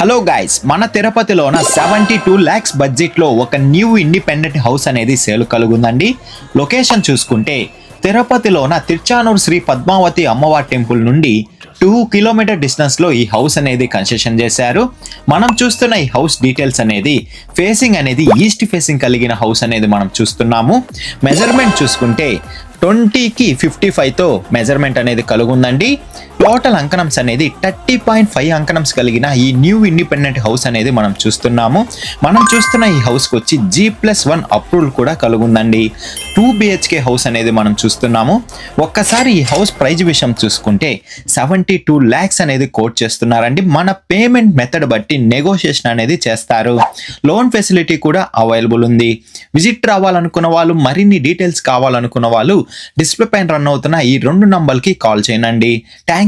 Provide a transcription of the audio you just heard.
Hello guys మన తిరుపతిలోన seventy two lakhs బడ్జెట్లో ఒక న్యూ ఇండిపెండెంట్ హౌస్ అనేది సేల్ కలుగుందండి. లొకేషన్ చూసుకుంటే తిరుపతిలోన తిరుచానూరు శ్రీ పద్మావతి అమ్మవారి టెంపుల్ నుండి టూ కిలోమీటర్ డిస్టెన్స్లో ఈ హౌస్ అనేది కన్స్ట్రక్షన్ చేశారు. మనం చూస్తున్న ఈ హౌస్ డీటెయిల్స్ అనేది ఫేసింగ్ అనేది ఈస్ట్ ఫేసింగ్ కలిగిన హౌస్ అనేది మనం చూస్తున్నాము. మెజర్మెంట్ చూసుకుంటే ట్వంటీకి ఫిఫ్టీ ఫైవ్తో మెజర్మెంట్ అనేది కలుగుందండి. టోటల్ అంకణంస్ అనేది థర్టీ పాయింట్ ఫైవ్ అంకణమ్స్ కలిగిన ఈ న్యూ ఇండిపెండెంట్ హౌస్ అనేది మనం చూస్తున్నాము. మనం చూస్తున్న ఈ హౌస్కి వచ్చి జీ ప్లస్ వన్ అప్రూవల్ కూడా కలుగుందండి. టూ బిహెచ్కే హౌస్ అనేది మనం చూస్తున్నాము. ఒక్కసారి ఈ హౌస్ ప్రైజ్ విషయం చూసుకుంటే సెవెంటీ టూ ల్యాక్స్ అనేది కోట్ చేస్తున్నారండి. మన పేమెంట్ మెథడ్ బట్టి నెగోషియేషన్ అనేది చేస్తారు. లోన్ ఫెసిలిటీ కూడా అవైలబుల్ ఉంది. విజిట్ రావాలనుకున్న వాళ్ళు మరిన్ని డీటెయిల్స్ కావాలనుకున్న వాళ్ళు డిస్ప్లే పైన రన్ అవుతున్న ఈ రెండు నంబర్కి కాల్ చేయండి. Thank